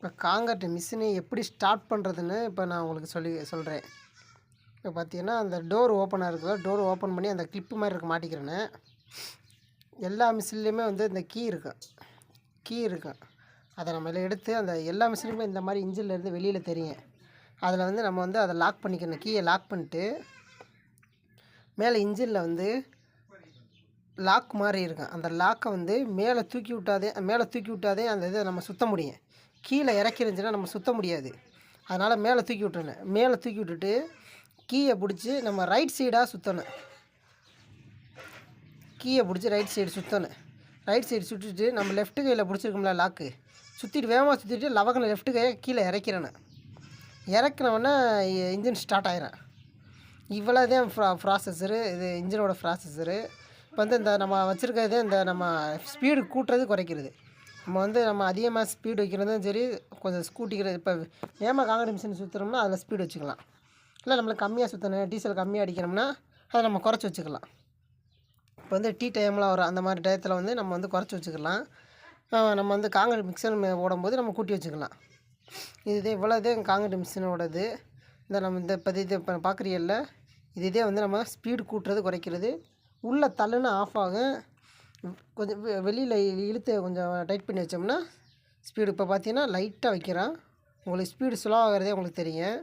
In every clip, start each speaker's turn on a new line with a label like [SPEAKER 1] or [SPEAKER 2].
[SPEAKER 1] இப்போ காங்கிரீட் மிஷினை எப்படி ஸ்டார்ட் பண்ணுறதுன்னு இப்போ நான் உங்களுக்கு சொல்லி சொல்கிறேன். இப்போ பார்த்தீங்கன்னா அந்த டோர் ஓப்பனாக இருக்குதோ? டோர் ஓப்பன் பண்ணி அந்த கிளிப்பு மாதிரி இருக்க மாட்டிக்கிறேன்னு. எல்லா மிஷின்லேயுமே வந்து இந்த கீ இருக்கும் கீ இருக்கும் அதை நம்ம இதில் எடுத்து அந்த எல்லா மிஷினுக்குமே இந்த மாதிரி இன்ஜின்ல இருந்து வெளியில் தெரியும். அதில் வந்து நம்ம வந்து அதை லாக் பண்ணிக்கணும். கீயை லாக் பண்ணிட்டு மேலே இன்ஜினில் வந்து லாக் மாதிரி இருக்கும். அந்த லாக்கை வந்து மேலே தூக்கி விட்டாதே மேலே தூக்கி விட்டாதே அந்த இதை நம்ம சுத்த முடியும். கீழே இறக்கி இருந்துச்சுன்னா நம்ம சுத்த முடியாது. அதனால் மேலே தூக்கி விட்டுறணும். மேலே தூக்கி விட்டுட்டு கீயை பிடிச்சி நம்ம ரைட் சைடாக சுற்றணும் கீயை பிடிச்சி ரைட் சைடு சுற்றணும் ரைட் சைடு சுற்றிட்டு நம்ம லெஃப்ட் கையில் பிடிச்சிருக்கோம்ல லாக்கு சுற்றிட்டு வேகமாக சுற்றிட்டு லவகனை லெஃப்ட் கையை கீழே இறக்கிறேன்னு இறக்குனவொடனே இன்ஜின் ஸ்டார்ட் ஆகிறேன் இவ்வளோ தான் ப்ரா ப்ராசஸரு இது இன்ஜினோட ப்ராசஸரு இப்போ வந்து இந்த நம்ம வச்சுருக்கிறது இந்த நம்ம ஸ்பீடு கூட்டுறது குறைக்கிறது. நம்ம வந்து நம்ம அதிகமாக ஸ்பீடு வைக்கிறதும் சரி கொஞ்சம் ஸ்கூட்டிக்கிற இப்போ ஏமா காங்கிரீட் மிஷின் சுற்றுறோம்னா அதில் ஸ்பீடு வச்சுக்கலாம். இல்லை நம்மளுக்கு கம்மியாக சுற்றணும் டீசல் கம்மியாக அடிக்கணும்னா அதை நம்ம குறைச்சி வச்சுக்கலாம். இப்போ வந்து டீ டைம்லாம் வரும் அந்த மாதிரி டயத்தில் வந்து நம்ம வந்து குறைச்சி வச்சுக்கலாம். நம்ம வந்து காங்கிரீட் மிக்சர் ஓடும்போது நம்ம கூட்டி வச்சுக்கலாம். இதுதே இவ்வளோதே காங்கிரீட் மிஷினோடது இந்த நம்ம இந்த இப்போ இது இப்போ பார்க்குறீல்ல இதுதே வந்து நம்ம ஸ்பீடு கூட்டுறது குறைக்கிறது. உள்ளே தள்ளுன்னு ஆஃப் ஆகும். கொஞ்சம் வெளியில் இழுத்து கொஞ்சம் டைட் பண்ணி வச்சோம்னா ஸ்பீடு இப்போ பார்த்தீங்கன்னா லைட்டாக வைக்கிறேன். உங்களுக்கு ஸ்பீடு ஸ்லோ ஆகிறதே உங்களுக்கு தெரியும்.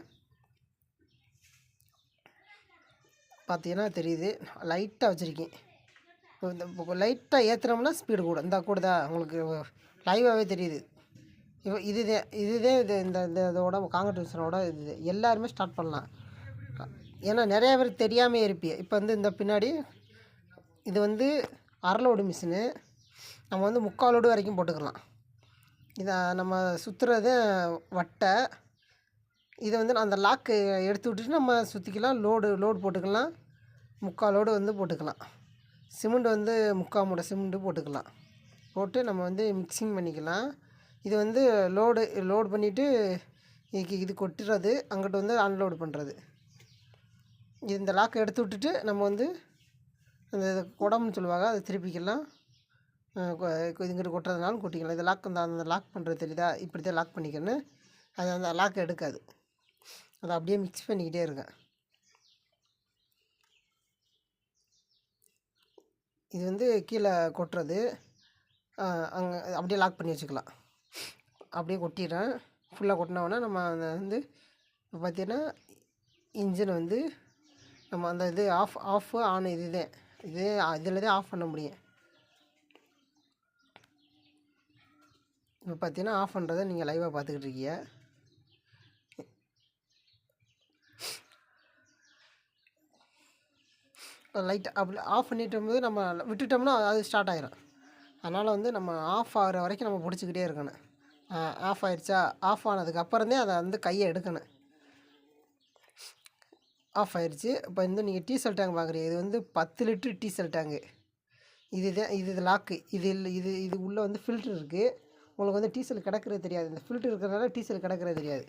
[SPEAKER 1] பார்த்தீங்கன்னா தெரியுது. லைட்டாக வச்சுருக்கேன். இப்போ இந்த லைட்டாக ஏற்றுனோம்னா ஸ்பீடு கூட இந்த கூடதா? உங்களுக்கு லைவாகவே தெரியுது. இப்போ இதுதே இதுதே இது இந்த இந்த இதோட காங்கிரட்டேஷனோட இது எல்லாருமே ஸ்டார்ட் பண்ணலாம். ஏன்னா நிறைய பேர் தெரியாமல் இருப்பிய. இப்போ வந்து இந்த பின்னாடி இது வந்து அரலோடு மிஷினு. நம்ம வந்து முக்கால் லோடு வரைக்கும் போட்டுக்கலாம். இதை நம்ம சுற்றுறது வட்டை. இதை வந்து அந்த லாக்கு எடுத்து விட்டுட்டு நம்ம சுற்றிக்கலாம் லோடு லோடு போட்டுக்கலாம். முக்கால் லோடு வந்து போட்டுக்கலாம். சிமெண்ட் வந்து முக்கால் மூடை சிமெண்ட்டு போட்டுக்கலாம். போட்டு நம்ம வந்து மிக்சிங் பண்ணிக்கலாம். இது வந்து லோடு லோடு பண்ணிவிட்டு இதுக்கு இது கொட்டுறது. அங்கிட்டு வந்து அன்லோடு பண்ணுறது இது இந்த லாக்கை எடுத்து விட்டுட்டு நம்ம வந்து அந்த இது குடம்னு சொல்லுவாங்க அதை திருப்பிக்கலாம் கொ- இங்கிட்டு கொட்டுறதுனாலும் கொட்டிக்கலாம். இது லாக் அந்த அந்த லாக் பண்ணுறது தெரியுதா? இப்படி தான் லாக் பண்ணிக்கணும் அது அந்த லாக் எடுக்காது. அதை அப்படியே மிக்ஸ் பண்ணிக்கிட்டே இருக்கேன் இது வந்து கீழே கொட்டுறது. அங்கே அப்படியே லாக் பண்ணி வச்சுக்கலாம். அப்படியே கொட்டிடுறேன். ஃபுல்லாக கொட்டினோன்னா நம்ம அதை வந்து இப்போ பார்த்தீங்கன்னா இன்ஜின் வந்து நம்ம அந்த இது ஆஃப் ஆஃபு ஆன் இதுதான் இது இதில் தான் ஆஃப் பண்ண முடியும். இப்போ பார்த்தீங்கன்னா ஆஃப் பண்ணுறதை நீங்கள் லைவாக பார்த்துக்கிட்டு இருக்கீங்க. லைட் அப்படி ஆஃப் பண்ணிட்டோம்போது நம்ம விட்டுட்டோம்னா அது ஸ்டார்ட் ஆகிடும் அதனால் வந்து நம்ம ஆஃப் ஆகிற வரைக்கும் நம்ம பிடிச்சிக்கிட்டே இருக்கணும். ஆஃப் ஆயிடுச்சா ஆஃப் ஆனதுக்கு அப்புறந்தே அதை வந்து கையை எடுக்கணும். ஆஃப் ஆயிடுச்சு இப்போ வந்து நீங்கள் டீசல் டேங்க் பார்க்குறீங்க இது வந்து பத்து லிட்ரு டீசல் டேங்கு. இதுதான் இது இது லாக்கு. இது இல்லை இது இது உள்ளே வந்து ஃபில்ட்ரு இருக்குது உங்களுக்கு வந்து டீசல் கிடக்கிறது தெரியாது. இந்த ஃபில்ட்ரு இருக்கிறதுனால டீசல் கிடக்கிறது தெரியாது.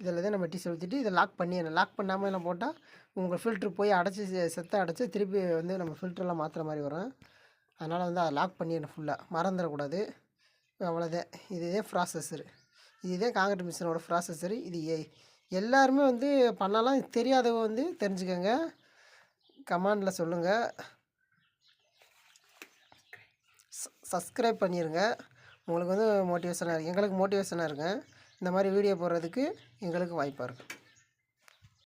[SPEAKER 1] இதில் தான் நம்ம டீசல் ஊற்றிட்டு இதை லாக் பண்ணிடணும். லாக் பண்ணாமல் எல்லாம் போட்டால் உங்கள் ஃபில்ட்ரு போய் அடைச்சி செத்த அடைச்சி திருப்பி வந்து நம்ம ஃபில்ட்ரெல்லாம் மாற்றுற மாதிரி வரும். அதனால் வந்து அதை லாக் பண்ணிடணும் ஃபுல்லாக மறந்துடக்கூடாது. அவ்வளோதான் இதுதான் ப்ராசஸரு இதுதான் காங்கிரீட் மிஷினோட ப்ராசஸரு இது எல்லாருமே வந்து பண்ணலாம். இது தெரியாதவங்க வந்து தெரிஞ்சுக்கோங்க. கமாண்டில் சொல்லுங்கள் சப்ஸ்கிரைப் பண்ணிடுங்க உங்களுக்கு வந்து மோட்டிவேஷனாக இருக்குது எங்களுக்கு மோட்டிவேஷனாக இருங்க இந்த மாதிரி வீடியோ போடுறதுக்கு எங்களுக்கு வாய்ப்பாக இருக்கும்